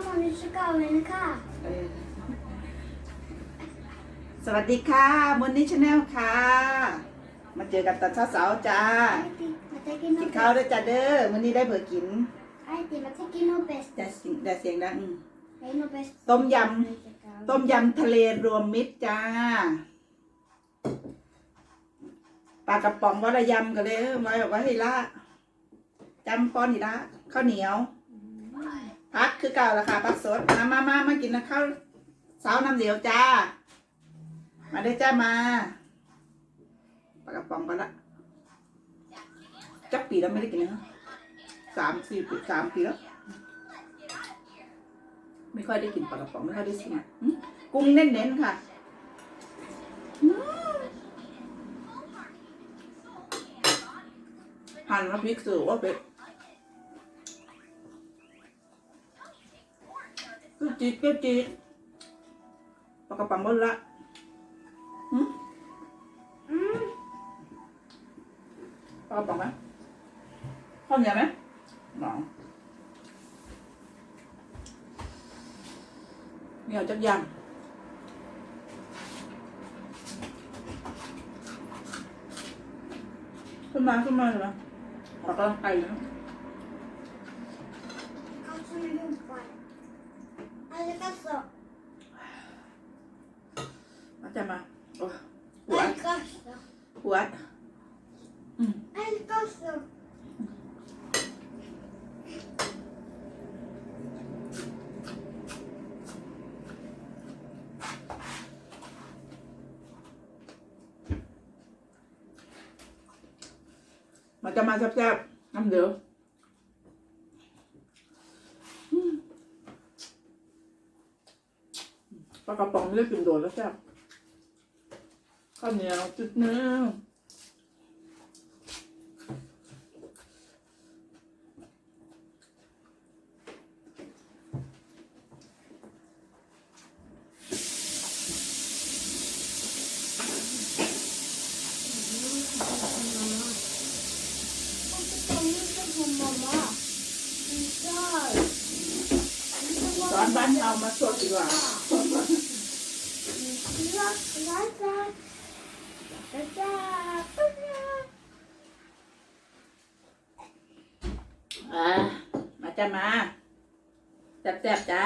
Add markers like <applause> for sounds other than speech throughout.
mamma nu ska jag ha en katt. เออสวัสดีค่ะมนนี่ชาแนลค่ะ มาเจอกันตอนเช้าๆจ้า Äiti, mä tekin กิน no ข้าวด้วยจ้าเด้อมื้อนี้ได้เผื่อกิน Äiti, mä tekin nopeasti. แต่เสียงแต่เสียงดังอืม Ei nopeasti. ต้มย Nyt ำต้มยำทะเลรวมมิตรจ้า ปลากระป๋องว่าระยำกันเลยไว้บอกว่าให้ละจำป้อนอีละข้าวเหนียว พักคือเก่าละค่ะพักสดมามามามากินนะข้าวสาวน้ำเหลวจ้า มาได้จ้ามาปลากระป๋องไปละจักปีแล้วไม่ได้กินนะสามสี่ปีสามปีแล้ว ไม่ค่อยได้กินปลากระป๋องไม่ค่อยได้ชิมอืมกุ้งเน้นๆค่ะหั่นแล้วพริกสื่อว่าเป็ด ก็จีดก็จีดปลากระป๋องบนละหืม Mm. ปลากระป๋องไหมข้าวเหนียวไหมหนองเหนียวจักอย่างขึ้นมาขึ้นมาเลยนะออกกำลังกายอยู่นะ Katso nu jumpar. Äiti, katso. มาจะมาโอ้ยปวด Äiti, katso. ปวดอืม Äiti, katso. มาจะมาแซ่บๆน้ำเดือดอืม ปลากระป๋องไม่ได้กินโดนแล้วแซ่บข้าวเหนียวจุดเนื้อ Varför kom du inte på mamma? Isar. สอนบ้านเรามาสดดีกว่า อ่ามา จ้ามาแซ่บๆจ้า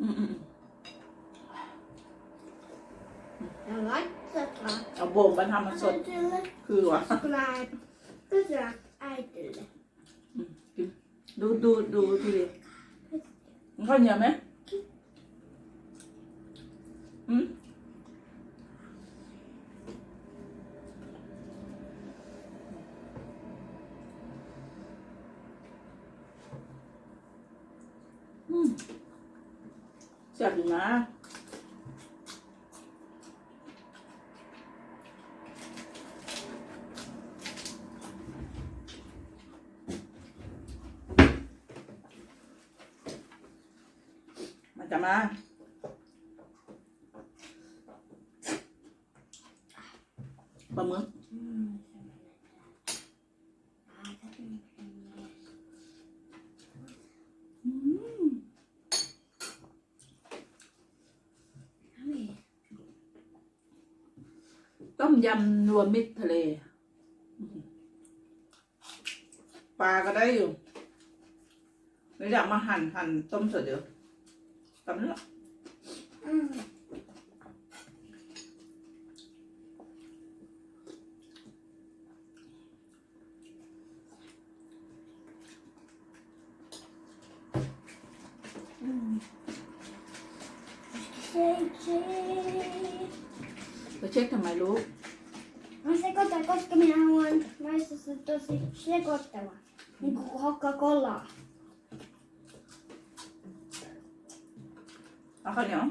อืมอืม Jag laittaa เอาโบ่งมาทำมาสด äitille. คือวะ Subscribe. Kysyä äitille. ดูดูดูทีเดียวมันข้าวเหนียวไหมอืมอืม แซ่บอยู่นะมาจะมาปลาหมึก ต้ม ยำรวมมิตรทะเล ปลาก็ได้อยู่หรืออยากมาหั่นหั่นต้มสดเดี๋ยวตำเนื้อ Mm. ไปเช็คทำไมรู้ Mä sekoittaa, koska minä haluan maistaa sen tosi sekoittava. Niin kuin Coca-Colaa. Aha, joo.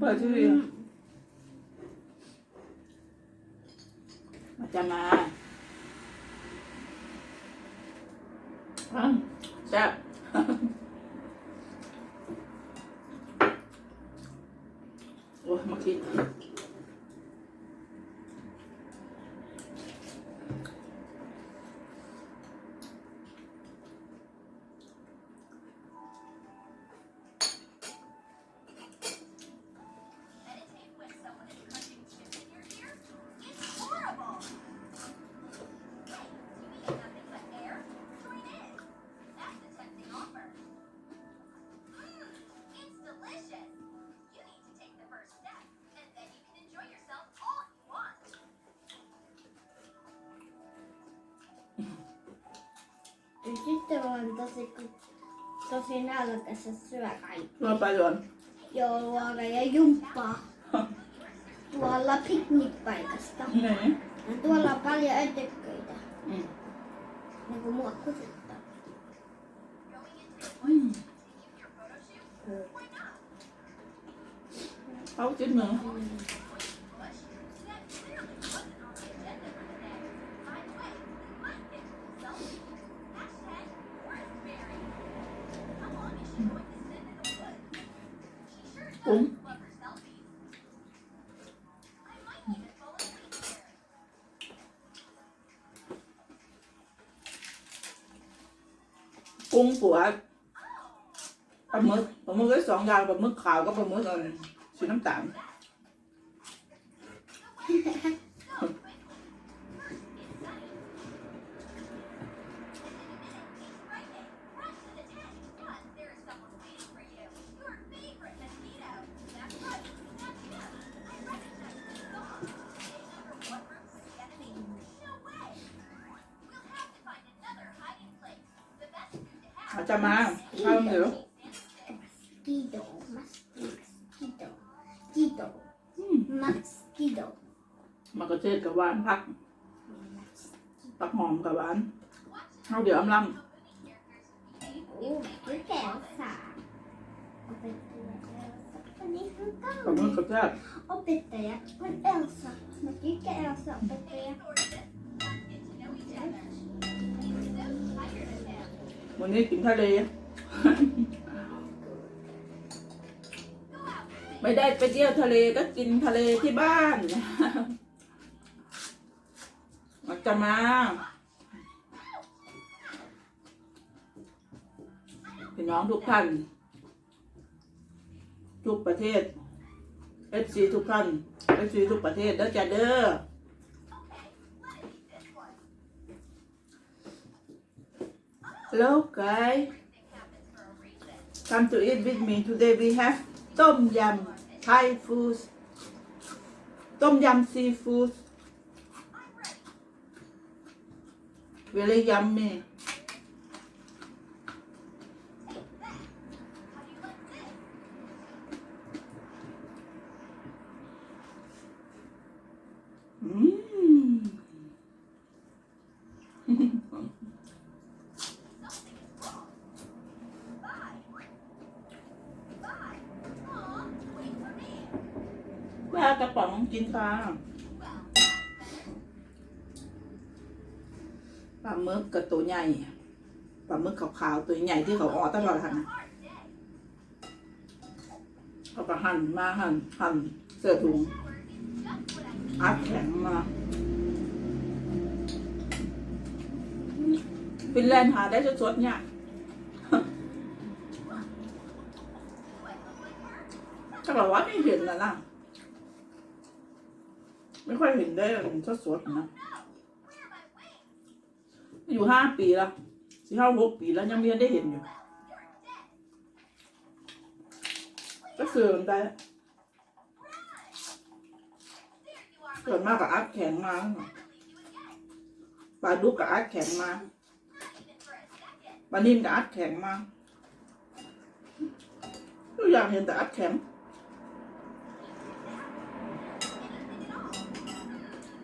Paljon hyviä. Mm. Tämä. Mm. Tää. <laughs> เหนี คิด tyttö on tosi, tosi nälkässä syö kaikki. รอไปก่อน Joulua ja jumppaa. Tuolla piknikpaikasta. ไหน Ja tuolla on paljon ötököitä. อืม Niin kuin mua kutittaa. อืมเอ ผัวปลาหมึกปลาหมึกได้สองอย่างปลาหมึกขาวกับปลาหมึกอ่อนสีน้ำตาล มาข้าวเหนียว Mosquito. Mosquito. Mosquito. อืม Mosquito. มะเขือเทศกับหวานผักผักหอมกับหวานเอาเดี๋ยวอำล Oh, tycker Elsa. Opettaja Elsa. Niin ำกับมือกับแซ่บ Opettaja on Elsa. Mä tykkään Elsa opettaja. วันนี้กินทะเล ไม่ได้ไปเที่ยวทะเลก็กินทะเลที่บ้านอาจจะมาพี่น้องทุกท่าน ทุกประเทศเอฟซีทุกท่านเอฟซีทุกประเทศแล้วจะเด้อ Hello guys come to eat with me today we have ต้มยำ Thai food ต้มยำ seafood very yummy อื ปลากระป๋องกินปลาปลาหมึกกับตัวใหญ่ปลาหมึกขาวๆตัวใหญ่ที่เขาออตลอดหันเขาก็หั่นมาหั่นหั่นเสื้อถุงอัดแข็งมาฟินแลนด์หาได้สดๆเนี่ยถ้าบอกว่าไม่เห็นนะล่ะไม่ ค่อยเห็นได้สดสดๆนะ อยู่ห้าปีแล้วสี่ห้าหกปีแล้วยังไม่ได้เห็นอยู่ ก็คือมันได้ส่วนมากกับอัดแข็งมาปลาดุกกับอัดแข็งมาปลานิ่มกับอัดแข็งมาทุกอย่างเห็นแต่อัดแข็ง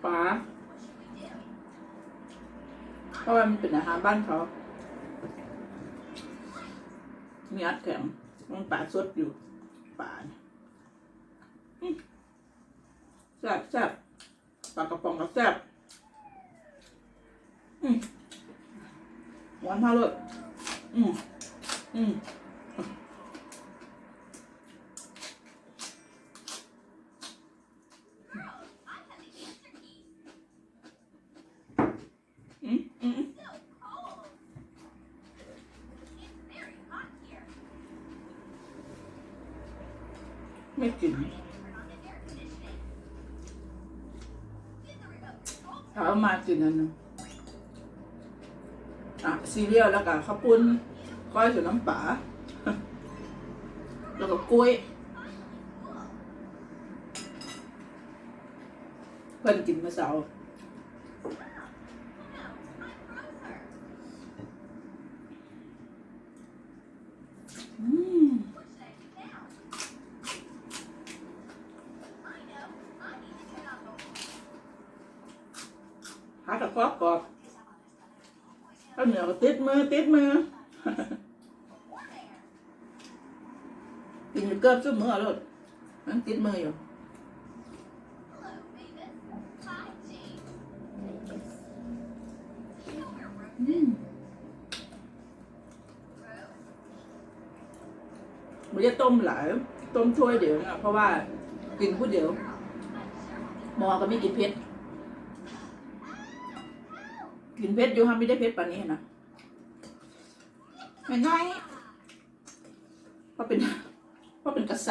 ปลาเพราะว่ามันเป็นอาหารบ้านเขามีอัดแข็งมันปลาสดอยู่ปลาเนี่ยอืมแซ่บแซ่บปลากระป๋องก็แซ่บอืมหวานพาเลยอืมอืมอืมอืมอืม ไม่กินถ้าเอามากินอันนึงอะซีเรียลแล้วก็ข้าวปุ้นก้อยใส่น้ำปลาแล้วก็กล้วยเพิ่นกินมาเสาร์ หาตะกรอบกรอบข้าวเหนียวติดมือติดมือกินอยู่เกือบชั่วโมงแล้วมันติดมืออยู่มันจะต้มหลายต้มถ้วยเดี๋ยวนะเพราะว่ากินผู้เดียว มอก็ไม่กินเผ็ด กินเผ็ดอยู่ฮะไม่ได้เผ็ดปานนี้นะไม่น้อยเพราะเป็นเพราะเป็นกระใส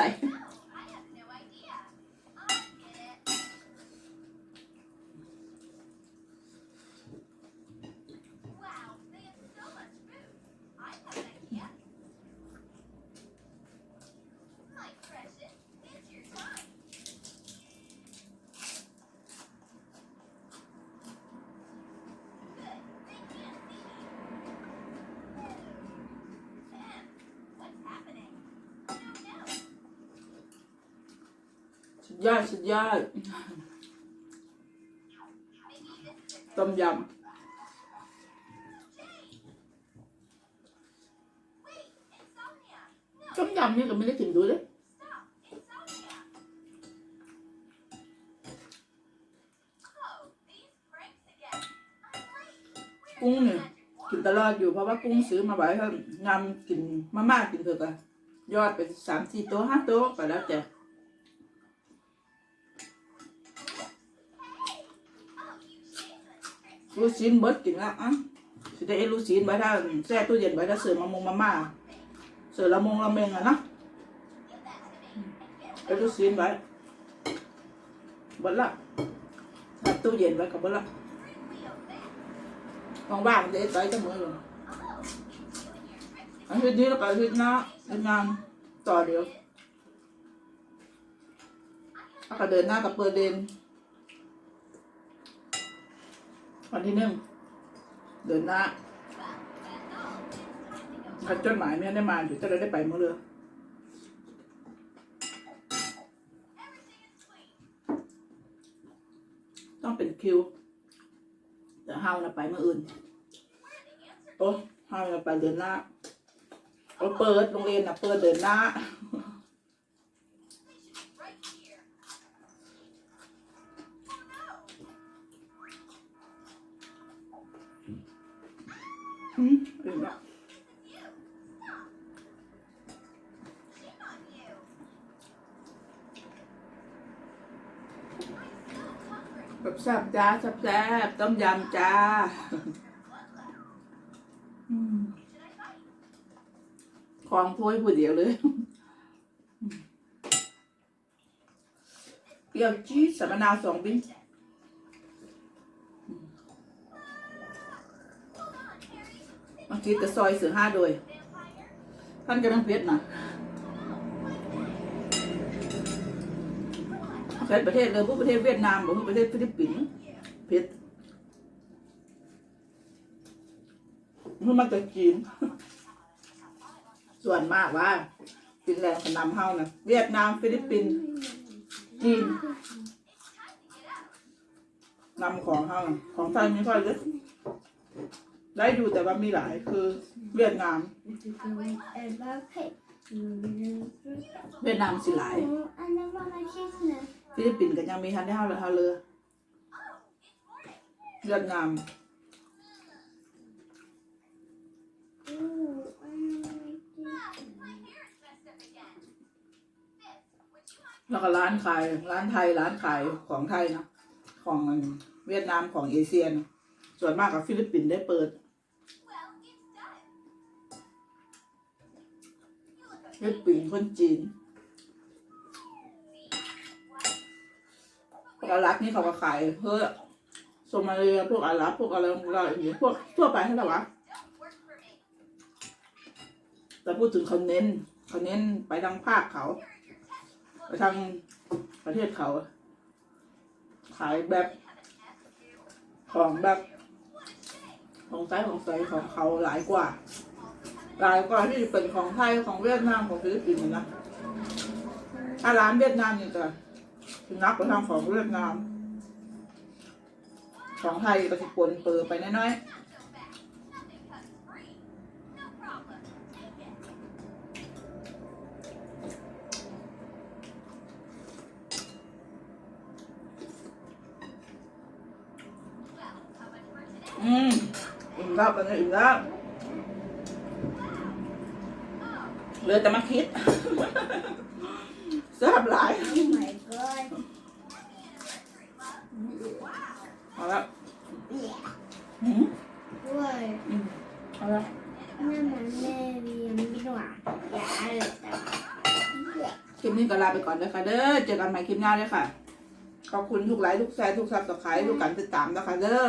ยอดสุดยอดต้มยำต้มยำนี่ก็ไม่ได้ถึงดูเลยกุ้งเนี่ยกินตลอดอยู่เพราะว่ากุ้งซื้อมาไว้ให้งามกินมาม่ากินเถอะกันยอดไปสามสี่โต๊ะห้าโต๊ะก็แล้วแต่ ลูกชิ้นเบิร์ดกินแล้วอะสิได้เอลูกชิ้นไว้ถ้าแช่ตู้เย็นไว้ถ้าเสิร์ฟมะมงมาม่าเสิร์ฟละมงละเมงอะนะเอลูกชิ้นไว้บิดละถ้าตู้เย็นไว้กับบิดละว่างๆมันจะเอ็ดไว้จะมือเลยอาทิตย์นี้แล้วก็อาทิตย์หน้าเดินงานต่อเดี๋ยวแล้วก็เดินหน้ากับเปิดเดน วันที่หนึ่งเดินหน้าถ้าจดหมายไม่ได้มาอยู่จะได้ไปเมื่อเรือต้องเป็นคิวแต่เฮานะไปเมื่ออื่นโอ้เฮานะไปเดินหน้าโอ้เปิดโรงเรียนนะเปิดเดินหน้า แบบแซ่บจ้าแซ่บแซ่บต้มยำจ้าอืมของถ้วยผู้เดียวเลยเปรี้ยวจี๊ดใส่มะนาวสองบิ้งบางทีก็ซอยเสือห้าโดยท่านกำลังเพชรนะ เพชรประเทศเลยพวกประเทศเวียดนามบอกว่าประเทศฟิลิปปินส์เพชรมันมาจากจีน ส่วนมากว่าฟินแลนด์กับนำเฮานะเวียดนามฟิลิปปินส์จีนนำของเฮาของไทยไม่ค่อยเยอะได้ดูแต่ว่ามีหลายคือเวียดนาม เวียดนามสิหลาย ฟิลิปปินส์ก็ยังมีทันได้เฮาเลยเฮาเลยเวียดนามแล้วก็ร้านขายร้านไทยร้านขายของไทยนะของเวียดนามของเอเชียนะส่วนมากกับฟิลิปปินส์ได้เปิดฟิลิปปินส์คนจีน พวก อาหรับนี่เขาก็ขายเพื่อโซมาเลียพวกอาหรับพวกอะไรอะไรอย่างเงี้ยพวกทั่วไปเท่ไหร่วะแต่พูดถึงเขาเน้นเขาเน้นไปทางภาคเขา ไปทางประเทศเขา ขายแบบของแบบของไซส์ของไซส์ของเขาหลายกว่า หลายกว่าที่เป็นของไทยของเวียดนามของฟิลิปปินส์นะถ้าร้านเวียดนามนี่จะ นักไปทางของเวียดนาม ของไทยก็สิปนเปื้อไปน้อยๆอืมอิ่มแล้วกันนี้อิ่มแล้วเหลือแต่มาคิดแซ่บหลาย Oh my god. เอาละ Yeah. หืม Oj. อืมเอาละ Nej men nej, vi är en blå. Ja, lite. Ja. ค ลิปนี้ก็ลาไปก่อนเลยค่ะเด้อเจอกันใหม่คลิปหน้าเลยค่ะ ขอบคุณทุกไลค์ทุกแชร์ทุกซับสไครต์ทุกการติดตามนะคะเด้อ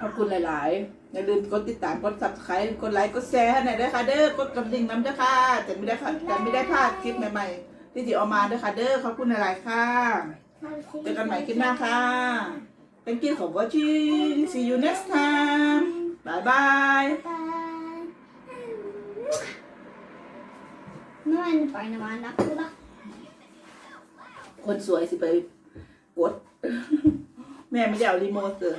ขอบคุณหลายๆอย่าลืมกดติดตามกดซับสไครต์กดไลค์กดแชร์ให้หน่อยด้วยค่ะเด้อกดกระดิ่งน้ำด้วยค่ะจะไม่ได้ค่ะจะไม่ได้พลาดคลิปใหม่ๆ ที่จะเอามาด้วยค่ะเด้อขอบคุณหลายๆค่ะเจอกันใหม่คลิปหน้าค่ะ Thank you for watching see you next time bye bye Bye. Nu är det bara när man lappar. คนสวยสิไปกด แม่ไม่ได้เอารีโมทเลย